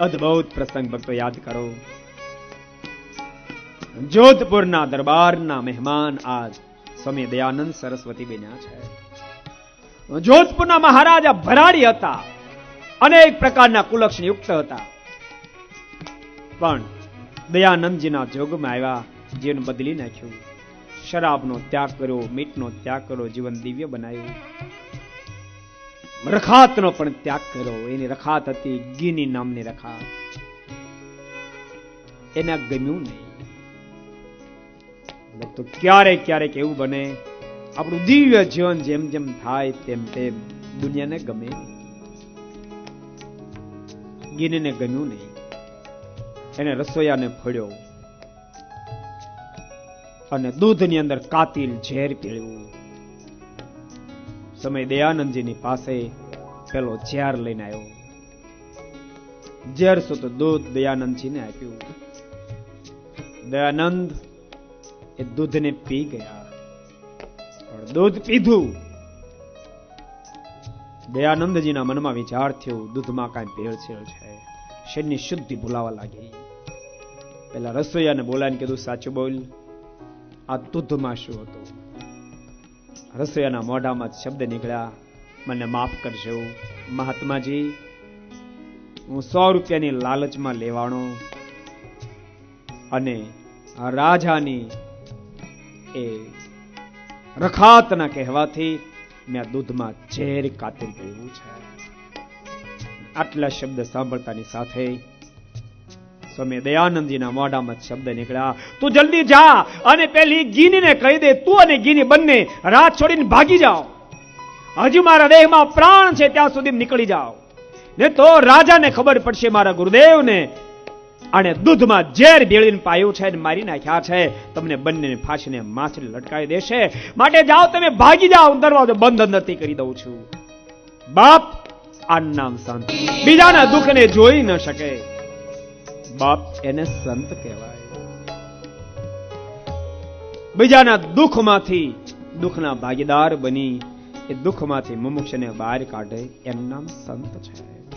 અદ્ભુત પ્રસંગ ભક્તો, યાદ કરો. જોધપુરના દરબારના મહેમાન આજ સ્વામી દયાનંદ સરસ્વતી બન્યા છે. જોધપુરના મહારાજા ભરાડી હતા. અનેક પ્રકારના કુલક્ષણ યુક્ત હતા. પણ દયાનંદજીના જોગમાં આવ્યા, જીવન બદલી નાખ્યું. શરાબનો ત્યાગ કર્યો મીઠનો ત્યાગ કર્યો, જીવન દિવ્ય બનાવ્યું. રખાતનો પણ ત્યાગ કર્યો એની રખાત હતી ગીની નામની રખાત. એને ગમ્યું નહીં. તો ક્યારેક ક્યારેક એવું બને, આપણું દિવ્ય જીવન જેમ જેમ થાય તેમ તેમ દુનિયાને ગમે. ગીનીને ગમ્યું નહીં. એને રસોયાને ફળ્યો. અને દૂધની અંદર કાતિલ ઝેર પીળ્યું. સમય દયાનંદજીની પાસે પેલો ઝેર લઈને આવ્યો. ઝેર તો દૂધ દયાનંદજીને આપ્યું. દયાનંદ એ દૂધને પી ગયા. પણ દૂધ પીધું. દયાનંદજીના મનમાં વિચાર થયો, દૂધમાં કાંઈ ભેળસેળ છે. શરીરની શુદ્ધિ ભૂલાવા લાગી. પેલા રસોઈયાને બોલાવીને કીધું, સાચું બોલ. આ દૂધમાં શું હતું? રસોઈયાના મોઢામાં શબ્દ નીકળ્યા. મને માફ કરજો મહાત્માજી, હું સો રૂપિયાની લાલચમાં લેવાનો અને રાજાની એ રખાતના કહેવાથી મેં દૂધમાં ઝેર કાતરી ગયું છે. આટલા શબ્દ સાંભળતાની સાથે સ્વામી દયાનંદજીના મોઢામાં શબ્દ નીકળ્યા. તું જલ્દી જા અને પેલી ગીનીને કહી દે, તું અને ગીની બંને રાત છોડીને ભાગી જાઓ. હજી મારા દેહમાં પ્રાણ છે, ત્યાં સુધી નીકળી જાઓ. ને તો રાજાને ખબર પડશે મારા ગુરુદેવને. અને દૂધમાં ઝેર ભેળવીને પાયું છે મારી નાખ્યા છે. તમને બંનેને ફાંસીને માછલી લટકાવી દેશે. માટે જાઓ તમે, ભાગી જાઓ. દરવાજો બંધ અંદરથી કરી દઉં છું. બાપ આ નામ સંત બીજાના દુઃખને જોઈ ન શકે. બાપ એને સંત કહેવાય. બીજાના દુઃખમાંથી દુઃખના ભાગીદાર બની, એ દુઃખમાંથી મુમુક્ષને બહાર કાઢે એમ નામ સંત છે.